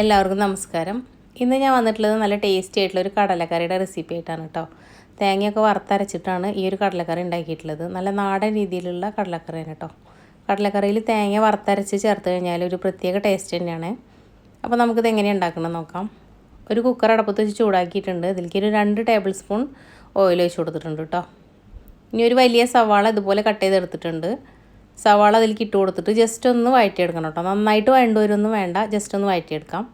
എല്ലാവർക്കും നമസ്കാരം. ഇന്ന് ഞാൻ വന്നിട്ടുള്ളത് നല്ല ടേസ്റ്റി ആയിട്ടുള്ള ഒരു കടലക്കറിയുടെ റെസിപ്പി ആയിട്ടാണ് കേട്ടോ തേങ്ങയൊക്കെ വറുത്തരച്ചിട്ടാണ് ഈ ഒരു കടലക്കറി ഉണ്ടാക്കിയിട്ടുള്ളത്. നല്ല നാടൻ രീതിയിലുള്ള കടലക്കറിയാണ് കേട്ടോ കടലക്കറിയിൽ തേങ്ങ വറുത്തരച്ച് ചേർത്ത് കഴിഞ്ഞാൽ ഒരു പ്രത്യേക ടേസ്റ്റ് തന്നെയാണ്. അപ്പോൾ നമുക്കിത് എങ്ങനെ ഉണ്ടാക്കണം നോക്കാം. ഒരു കുക്കർ അടപ്പത്ത് വെച്ച് ചൂടാക്കിയിട്ടുണ്ട്. ഇതിലേക്ക് ഒരു രണ്ട് ടേബിൾ സ്പൂൺ ഓയിൽ ഒഴിച്ച് കൊടുത്തിട്ടുണ്ട് കേട്ടോ ഇനി ഒരു വലിയ സവാള ഇതുപോലെ കട്ട് ചെയ്തെടുത്തിട്ടുണ്ട്. സവാള അതിലേക്ക് ഇട്ട് കൊടുത്തിട്ട് ജസ്റ്റ് ഒന്ന് വഴറ്റിയെടുക്കണം കേട്ടോ. നന്നായിട്ട് വഴണ്ടുവരൊന്നും വേണ്ട. ജസ്റ്റ് ഒന്ന് വഴറ്റിയെടുക്കാം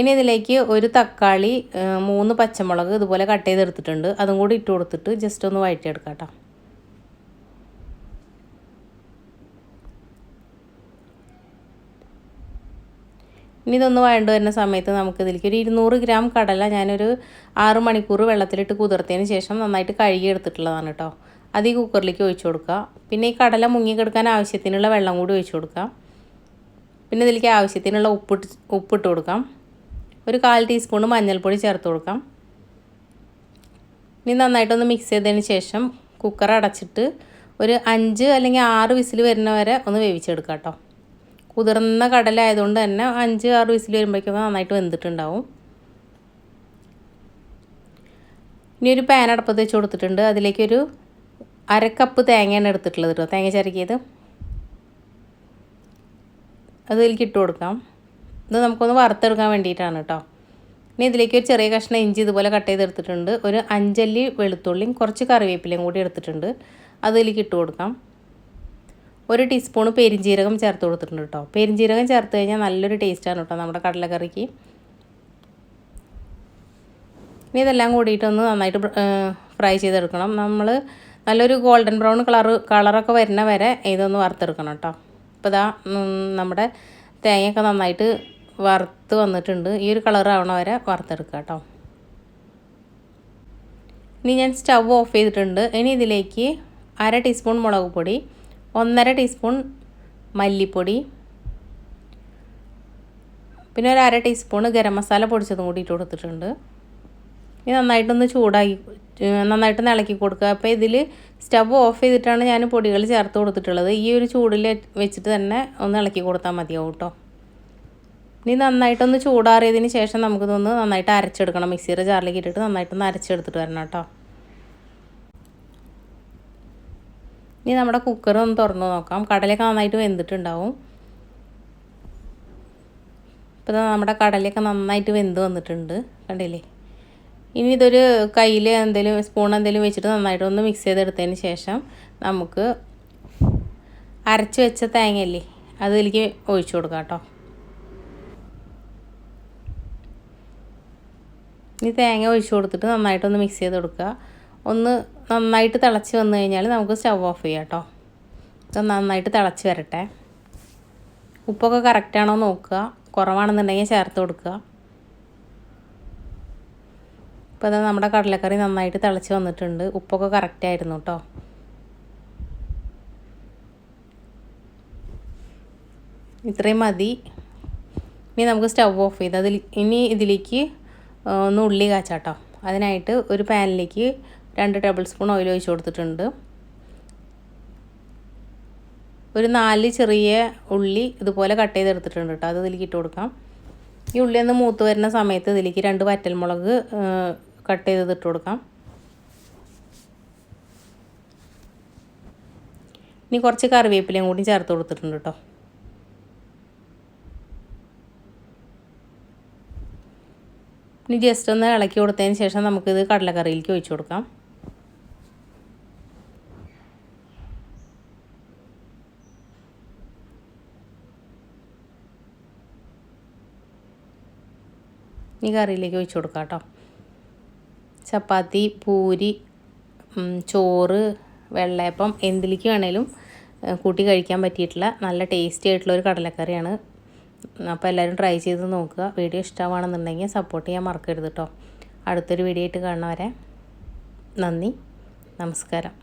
ഇനി ഇതിലേക്ക് ഒരു തക്കാളി മൂന്ന് പച്ചമുളക് ഇതുപോലെ കട്ട് ചെയ്തെടുത്തിട്ടുണ്ട്. അതും കൂടി ഇട്ട് കൊടുത്തിട്ട് ജസ്റ്റ് ഒന്ന് വഴറ്റിയെടുക്കാം കേട്ടോ. ഇനി ഇതൊന്ന് വഴണ്ടു വരുന്ന സമയത്ത് നമുക്ക് ഇതിലേക്ക് ഒരു ഇരുന്നൂറ് ഗ്രാം കടല ഞാനൊരു ആറ് മണിക്കൂർ വെള്ളത്തിലിട്ട് കുതിർത്തതിന് ശേഷം നന്നായിട്ട് കഴുകി എടുത്തിട്ടുള്ളതാണ് കേട്ടോ. അത് ഈ കുക്കറിലേക്ക് ഒഴിച്ചു കൊടുക്കുക. പിന്നെ ഈ കടല മുങ്ങിക്കെടുക്കാൻ ആവശ്യത്തിനുള്ള വെള്ളം കൂടി ഒഴിച്ചു കൊടുക്കുക. പിന്നെ ഇതിലേക്ക് ആവശ്യത്തിനുള്ള ഉപ്പിട്ട് ഉപ്പിട്ട് കൊടുക്കാം. ഒരു കാൽ ടീസ്പൂൺ മഞ്ഞൾപ്പൊടി ചേർത്ത് കൊടുക്കാം. ഇനി നന്നായിട്ടൊന്ന് മിക്സ് ചെയ്തതിന് ശേഷം കുക്കർ അടച്ചിട്ട് ഒരു അഞ്ച് അല്ലെങ്കിൽ ആറ് വിസിൽ വരുന്ന വരെ ഒന്ന് വേവിച്ചെടുക്കാം കേട്ടോ. കുതിർന്ന കടല ആയതുകൊണ്ട് തന്നെ അഞ്ച് ആറ് വിസിൽ വരുമ്പോഴേക്കും നന്നായിട്ട് വെന്തിട്ടുണ്ടാവും. ഇനി ഒരു പാൻ അടപ്പത്ത് വെച്ച് കൊടുത്തിട്ടുണ്ട്. അതിലേക്കൊരു അര കപ്പ് തേങ്ങയാണ് എടുത്തിട്ടുള്ളത് കേട്ടോ തേങ്ങ ചിരക്കിയത് അത് ഇതിലേക്ക് ഇട്ട് കൊടുക്കാം. ഇത് നമുക്കൊന്ന് വറുത്തെടുക്കാൻ വേണ്ടിയിട്ടാണ് കേട്ടോ ഇനി ഇതിലേക്ക് ഒരു ചെറിയ കഷ്ണം ഇഞ്ചി ഇതുപോലെ കട്ട് ചെയ്തെടുത്തിട്ടുണ്ട്. ഒരു അഞ്ചല്ലി വെളുത്തുള്ളിയും കുറച്ച് കറിവേപ്പിലയും കൂടി എടുത്തിട്ടുണ്ട്. അതിലേക്ക് ഇട്ട് കൊടുക്കാം. ഒരു ടീസ്പൂൺ പെരിഞ്ജീരകം ചേർത്ത് കൊടുത്തിട്ടുണ്ട് കേട്ടോ പെരിഞ്ജീരകം ചേർത്ത് കഴിഞ്ഞാൽ നല്ലൊരു ടേസ്റ്റാണ് കേട്ടോ നമ്മുടെ കടലക്കറിക്ക്. ഇനി ഇതെല്ലാം കൂടിയിട്ടൊന്ന് നന്നായിട്ട് ഫ്രൈ ചെയ്തെടുക്കണം. നമ്മൾ നല്ലൊരു ഗോൾഡൻ ബ്രൗൺ കളറ് കളറൊക്കെ വരുന്ന വരെ ഇതൊന്ന് വറുത്തെടുക്കണം കേട്ടോ ഇപ്പോൾ ഇതാ നമ്മുടെ തേങ്ങയൊക്കെ നന്നായിട്ട് വറുത്ത് വന്നിട്ടുണ്ട്. ഈ ഒരു കളർ ആവണ വരെ വറുത്തെടുക്കുക കേട്ടോ ഇനി ഞാൻ സ്റ്റവ് ഓഫ് ചെയ്തിട്ടുണ്ട്. ഇനി ഇതിലേക്ക് അര ടീസ്പൂൺ മുളക് പൊടി ഒന്നര ടീസ്പൂൺ മല്ലിപ്പൊടി പിന്നെ ഒരു അര ടീസ്പൂൺ ഗരം മസാല പൊടിച്ചതും കൂടി ഇട്ട് കൊടുത്തിട്ടുണ്ട്. ഇനി നന്നായിട്ടൊന്ന് ചൂടാക്കി നന്നായിട്ട് ഇളക്കി കൊടുക്കുക. അപ്പോൾ ഇതിൽ സ്റ്റവ് ഓഫ് ചെയ്തിട്ടാണ് ഞാൻ പൊടികൾ ചേർത്ത് കൊടുത്തിട്ടുള്ളത്. ഈ ഒരു ചൂടിൽ വെച്ചിട്ട് തന്നെ ഒന്ന് ഇളക്കി കൊടുത്താൽ മതിയാവും കേട്ടോ ഇനി നന്നായിട്ടൊന്ന് ചൂടാറിയതിന് ശേഷം നമുക്കിതൊന്ന് നന്നായിട്ട് അരച്ചെടുക്കണം. മിക്സിയുടെ ജാറിലേക്ക് ഇട്ടിട്ട് നന്നായിട്ടൊന്ന് അരച്ചെടുത്തിട്ട് വരണം കേട്ടോ ഇനി നമ്മുടെ കുക്കർ ഒന്ന് തുറന്ന് നോക്കാം. കടലൊക്കെ നന്നായിട്ട് വെന്തിട്ടുണ്ടാവും. ഇപ്പോൾ നമ്മുടെ കടലൊക്കെ നന്നായിട്ട് വെന്ത് വന്നിട്ടുണ്ട്. കണ്ടില്ലേ? ഇനി ഇതൊരു കയ്യിൽ എന്തെങ്കിലും സ്പൂൺ എന്തെങ്കിലും വെച്ചിട്ട് നന്നായിട്ട് ഒന്ന് മിക്സ് ചെയ്തെടുത്തതിന് ശേഷം നമുക്ക് അരച്ച് വെച്ച തേങ്ങയല്ലേ അതിലേക്ക് ഒഴിച്ചു കൊടുക്കാം കേട്ടോ. ഇനി തേങ്ങ ഒഴിച്ചു കൊടുത്തിട്ട് നന്നായിട്ടൊന്ന് മിക്സ് ചെയ്ത് കൊടുക്കുക ഒന്ന് നന്നായിട്ട് തിളച്ച് വന്നു കഴിഞ്ഞാൽ നമുക്ക് സ്റ്റവ് ഓഫ് ചെയ്യാം കേട്ടോ. ഇപ്പം നന്നായിട്ട് തിളച്ച് വരട്ടെ. ഉപ്പൊക്കെ കറക്റ്റാണോ നോക്കുക. കുറവാണെന്നുണ്ടെങ്കിൽ ചേർത്ത് കൊടുക്കുക. ഇപ്പോൾ അത് നമ്മുടെ കടലക്കറി നന്നായിട്ട് തിളച്ച് വന്നിട്ടുണ്ട്. ഉപ്പൊക്കെ കറക്റ്റ് ആയിരുന്നു കേട്ടോ ഇത്രയും മതി. ഇനി നമുക്ക് സ്റ്റവ് ഓഫ് ചെയ്ത് അതിൽ ഇനി ഇതിലേക്ക് ഒന്ന് ഉള്ളി കാച്ചാട്ടോ. അതിനായിട്ട് ഒരു പാനിലേക്ക് രണ്ട് ടേബിൾ സ്പൂൺ ഓയിൽ ഒഴിച്ച് കൊടുത്തിട്ടുണ്ട്. ഒരു നാല് ചെറിയ ഉള്ളി ഇതുപോലെ കട്ട് ചെയ്തെടുത്തിട്ടുണ്ട് കേട്ടോ അത് ഇതിലേക്ക് ഇട്ട് കൊടുക്കാം. ഈ ഉള്ളി ഒന്ന് മൂത്ത് വരുന്ന സമയത്ത് ഇതിലേക്ക് രണ്ട് വറ്റൽമുളക് കട്ട് ചെയ്തിട്ട് കൊടുക്കാം. ഇനി കുറച്ച് കറിവേപ്പിലയും കൂടി ചേർത്ത് കൊടുത്തിട്ടുണ്ട് കേട്ടോ. ഇനി ജസ്റ്റ് ഒന്ന് ഇളക്കി കൊടുത്തതിന് ശേഷം നമുക്കിത് കടലക്കറിയിലേക്ക് ഒഴിച്ചു കൊടുക്കാം. ഇനി കറിയിലേക്ക് ഒഴിച്ചു കൊടുക്കാം കേട്ടോ. ചപ്പാത്തി പൂരി ചോറ് വെള്ളയപ്പം എന്തിലേക്ക് വേണേലും കൂട്ടി കഴിക്കാൻ പറ്റിയിട്ടുള്ള നല്ല ടേസ്റ്റി ആയിട്ടുള്ള ഒരു കടലക്കറിയാണ്. അപ്പോൾ എല്ലാവരും ട്രൈ ചെയ്ത് നോക്കുക. വീഡിയോ ഇഷ്ടമാണെന്നുണ്ടെങ്കിൽ സപ്പോർട്ട് ചെയ്യാൻ മറക്കരുത് കേട്ടോ അടുത്തൊരു വീഡിയോ ആയിട്ട് കാണുന്നവരെ നന്ദി. നമസ്കാരം.